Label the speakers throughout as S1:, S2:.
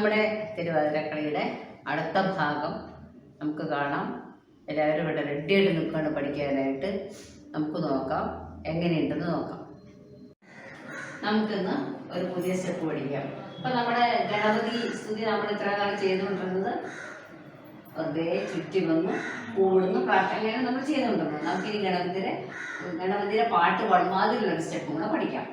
S1: നമ്മുടെ തിരുവാതിരക്കളിയുടെ അടുത്ത ഭാഗം നമുക്ക് കാണാം. എല്ലാവരും ഇവിടെ റെഡിയായിട്ട് നിൽക്കുകയാണ് പഠിക്കാനായിട്ട്. നമുക്ക് നോക്കാം. എങ്ങനെയുണ്ടെന്ന് നോക്കാം. നമുക്കിന്ന് ഒരു പുതിയ സ്റ്റെപ്പ് പഠിക്കാം. അപ്പം നമ്മുടെ ഗണപതി സ്തുതി നമ്മൾ ഇത്ര കാലം ചെയ്തുകൊണ്ടിരുന്നത് വെറുതെ ചുറ്റി വന്ന് കൂടുന്നു പ്രാർത്ഥനയാണ് നമ്മൾ ചെയ്തുകൊണ്ടിരുന്നത് നമുക്കിനി ഗണപതിയുടെ ഗണപതിയുടെ പാട്ട് പാടും സ്റ്റെപ്പ് കൂടെ പഠിക്കാം.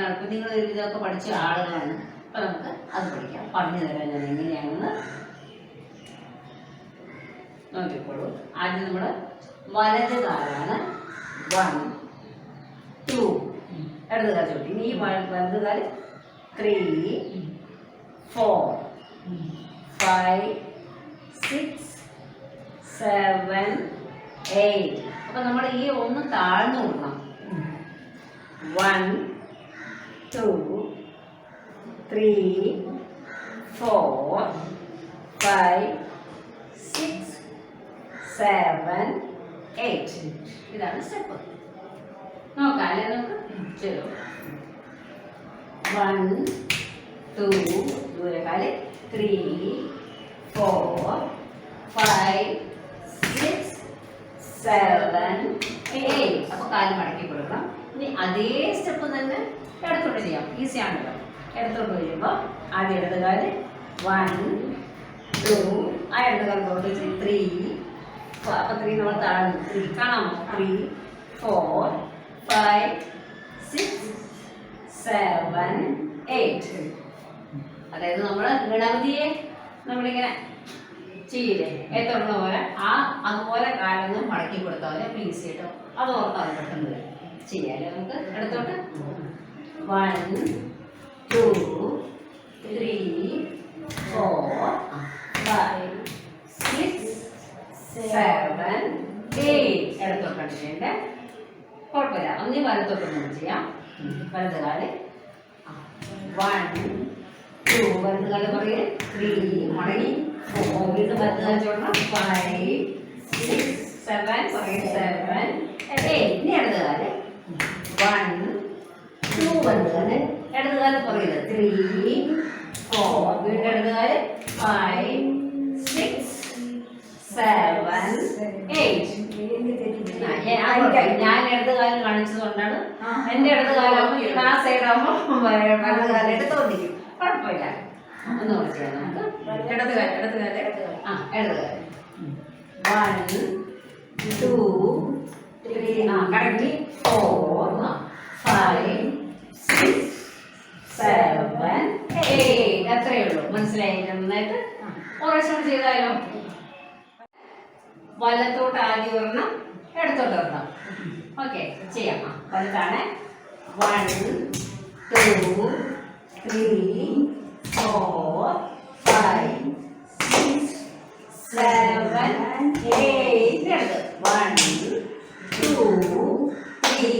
S1: നാൾ കുഞ്ഞുങ്ങൾ ഒരു ഇതൊക്കെ പഠിച്ച ആളുകളാണ്. അപ്പം നമുക്ക് അത് പഠിക്കാം. പറഞ്ഞു തരാം ഞാൻ എങ്ങനെയാണെന്ന് നോക്കിക്കോളൂ. ആദ്യം നമ്മൾ വലത് കാലാണ് വൺ ടു ഇടത് കാൽ ചോട്ടി ഈ വലത് കാൽ three four five six seven eight അപ്പം നമ്മൾ ഈ ഒന്ന് താഴ്ന്നു കൊടുക്കണം one two three four five six seven eight ഇതാണ് സ്റ്റെപ്പ് നോക്കാം നമുക്ക്? ചെറു one two ദൂരക്കാൽ three four five six seven eight അപ്പോൾ കാൽ മടക്കി കൊടുക്കണം. ഇനി അതേ സ്റ്റെപ്പ് തന്നെ ഇടത്തോട്ട് ചെയ്യാം. ഈസി ആണല്ലോ കഴിയുമ്പോൾ ആദ്യം ഇടത് വൺ ടു ആ ഇടത് കാൽ കൊണ്ട് ത്രീ അപ്പോൾ ത്രീ നമ്മൾ താഴെ three കാണാമോ three four five six seven eight അതായത് നമ്മൾ ഗണപതിയെ നമ്മളിങ്ങനെ ചെയ്യില്ലേ? എത്തുന്ന പോലെ ആ അതുപോലെ കാലൊന്ന് മടക്കി കൊടുത്താൽ മതി. അപ്പം ഈസി ആയിട്ടോ. അത് ഓർത്താൽ പെട്ടെന്ന്. ചെയ്യാല്ലേ നമുക്ക്? എടുത്തോട്ട്. One two three four five six seven eight ഇടത്തോട്ടാണ് ചെയ്യേണ്ടത് കുഴപ്പമില്ല. ഒന്നീ വലത്തോട്ട് നമുക്ക് ചെയ്യാം. വലത് കാൽ വൺ ടു വലത് പറയേ. ത്രീ മടങ്ങി ഫോർ വീണ്ടും വലത് കാൽ ചോടണം ഫൈവ് സിക്സ് ടു വന്നതാണ് കാൽ ഇടത് കാൽ പറയുന്നത് ത്രീ ഫോർ വീണ്ടും ഇടതുകാൽ ഫൈവ് സിക്സ് സെവൻ എയ്റ്റ് ഞാൻ ഇടതുകാലം കാണിച്ചത് കൊണ്ടാണ് എന്റെ ഇടത് കാലാകുമ്പോൾ ആ സൈഡ് ആകുമ്പോൾ വലത് കാലായിട്ട് തോന്നിക്കും കുഴപ്പമില്ല. ഒന്ന് വിളിച്ചാൽ നമുക്ക്
S2: ഇടത് കാൽ ഇടത് കാൽ ഇടത് കാൽ
S1: ആ വൺ ടു ത്രീ ആ correct four five six seven eight അത്രയേ ഉള്ളൂ മനസ്സിലായി നന്നായിട്ട് പ്രാവശ്യം ചെയ്താലോ വലത്തോട്ട് ആദ്യം ഒരെണ്ണം എടുത്തോട്ട് വരണം. ഓക്കെ ചെയ്യാം. വലത്താണ് one two three four five six seven eight എടുത്ത് one two three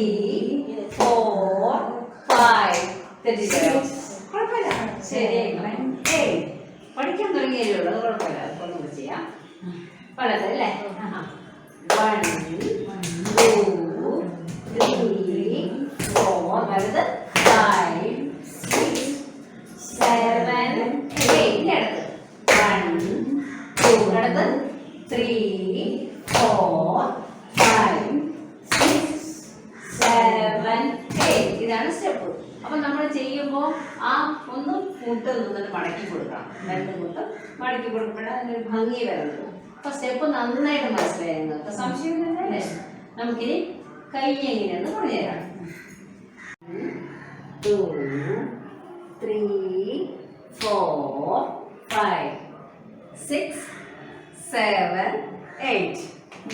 S1: four five തെറ്റിച്ചോ? കുഴപ്പമില്ല. ശരി പഠിക്കാൻ തുടങ്ങിയല്ലോ അത് കുഴപ്പമില്ല. അതൊക്കെ നമുക്ക് ചെയ്യാം. വളരെ അല്ലേ? വൺ ടു ത്രീ ഫോർ വലത് ഫൈവ് സിക്സ് സെവൻ എയ്റ്റ് അടുത്ത് വൺ ടു അടുത്ത് three four five six seven eight ഇതാണ് സ്റ്റെപ്പ്. അപ്പം നമ്മൾ ചെയ്യുമ്പോൾ ആ ഒന്ന് കൂട്ട് നിന്ന് മടക്കി കൊടുക്കണം. രണ്ട് കൂട്ട് മടക്കി കൊടുക്കുമ്പോഴാണ് അതിനൊരു ഭംഗി വരുന്നത്. അപ്പൊ സ്റ്റെപ്പ് നന്നായിട്ട് മനസ്സിലായി നിങ്ങൾക്ക് സംശയമൊന്നുമില്ലല്ലേ നമുക്കിനി കൈ എങ്ങനെയാന്ന് പറഞ്ഞുതരാം ടു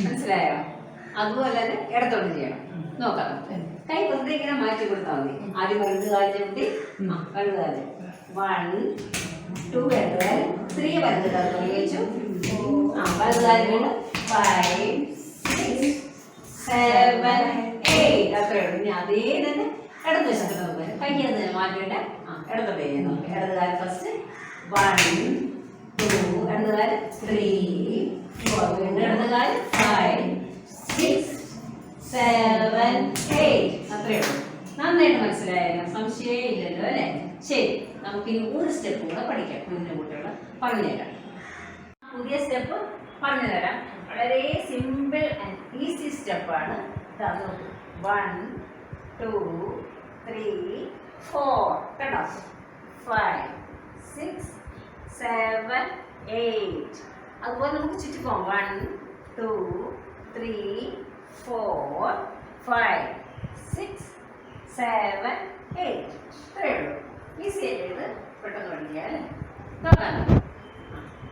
S1: മനസ്സിലായോ? അതുപോലെ തന്നെ ഇടത്തോട്ട് ചെയ്യണം. നോക്കാം. കൈ വെറുതെ ഇങ്ങനെ മാറ്റി കൊടുത്താൽ മതി. ആദ്യം വലുത് കാൽ കൂട്ടി വലുത് കാലം. വൺ ടു വലത് കാൽ ത്രീ വലത് കാൽ തുടങ്ങി വെച്ചു ആ വലത് കാൽ വീണ്ടും ഫൈവ് സിക്സ് സെവൻ അതേ തന്നെ ഇടത് വശത്ത് നമുക്ക് കൈ തന്നെ മാറ്റിയിട്ട് ആ ഇടത്തോട്ട് ചെയ്യാം നമുക്ക് ഇടത് ഫസ്റ്റ് വൺ ടു ഇടത് കാൽ ത്രീ ഫോർ വീണ്ടും ഇടത് കാൽ ഫൈവ് സിക്സ് സെവൻ എയ്റ്റ് അത്രയേ ഉള്ളൂ. നന്നായിട്ട് മനസ്സിലായല്ലോ. സംശയമേ ഇല്ലല്ലോ അല്ലേ? ശരി. നമുക്കിനി ഒരു സ്റ്റെപ്പ് കൂടെ പഠിക്കാം. കുഞ്ഞു കുട്ടികൾ പറഞ്ഞുതരാം പുതിയ സ്റ്റെപ്പ് പറഞ്ഞുതരാം വളരെ സിമ്പിൾ ആൻഡ് ഈസി സ്റ്റെപ്പാണ് വൺ ടു ത്രീ ഫോർ കേട്ടോ ഫൈവ് സിക്സ് സെവൻ എയ്റ്റ് അതുപോലെ നമുക്ക് ചുറ്റിപ്പോം one two three four five six seven eight ഇത്രയേ ഉള്ളൂ. ഇത് പെട്ടെന്ന് പഠിക്കുക അല്ലേ നോക്കാം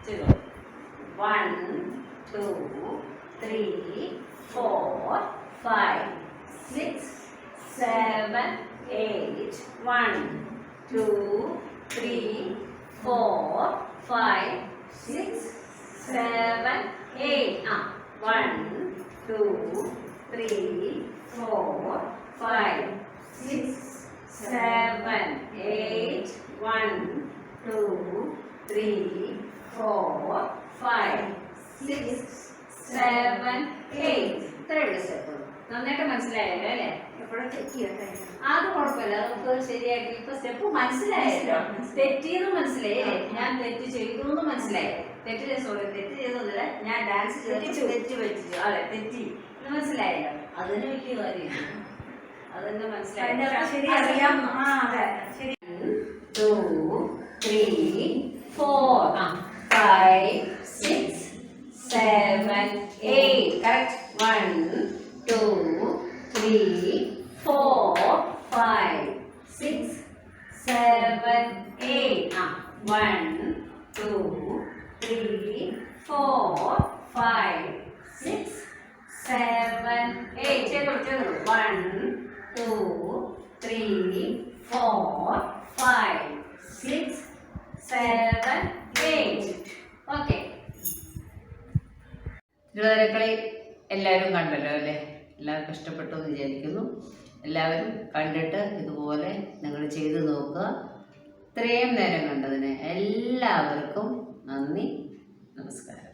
S1: ചെയ്തോ. One two three four five six seven eight one two three four five six seven eight ആ one two three four five six seven eight one two three four five six seven eight ഇത്രയുള്ള step നന്നായിട്ട് മനസ്സിലായല്ലോ അല്ലേ?
S2: എപ്പോഴും തെറ്റിയൊക്കെ
S1: അത് കുഴപ്പമില്ല. നമുക്ക് ശരിയാക്കി ഇപ്പൊ സ്റ്റെപ്പ് മനസ്സിലായല്ലോ. തെറ്റിയെന്ന് മനസ്സിലായി ഞാൻ തെറ്റ് ചെയ്തു എന്ന് മനസ്സിലായി. തെറ്റ് സോറി തെറ്റ് ചെയ്തതില്ല. ഞാൻ ഡാൻസ് ചെയ്തു. തെറ്റ് വെച്ചു അതെ തെറ്റി. എന്ന് മനസ്സിലായല്ലോ. അതിന് വലിയ കാര്യം അതെന്നെ
S2: അർത്ഥം ശരി അറിയാം ആ അതെ. ശരി.
S1: Two three four, uh, five, six, seven, eight. Correct? One, two, three, four, five, six, seven, eight. Uh, one, two, three, four, five, six, seven, eight. Table, table. One, two, three, four, five. Seven eight okay
S3: ജ്യോതിരക്കളി എല്ലാവരും കണ്ടല്ലോ അല്ലേ? എല്ലാവർക്കും ഇഷ്ടപ്പെട്ടു എന്ന് വിചാരിക്കുന്നു. എല്ലാവരും കണ്ടിട്ട് ഇതുപോലെ നിങ്ങൾ ചെയ്ത് നോക്കുക. ഇത്രയും നേരം കണ്ടതിന് എല്ലാവർക്കും നന്ദി. നമസ്കാരം.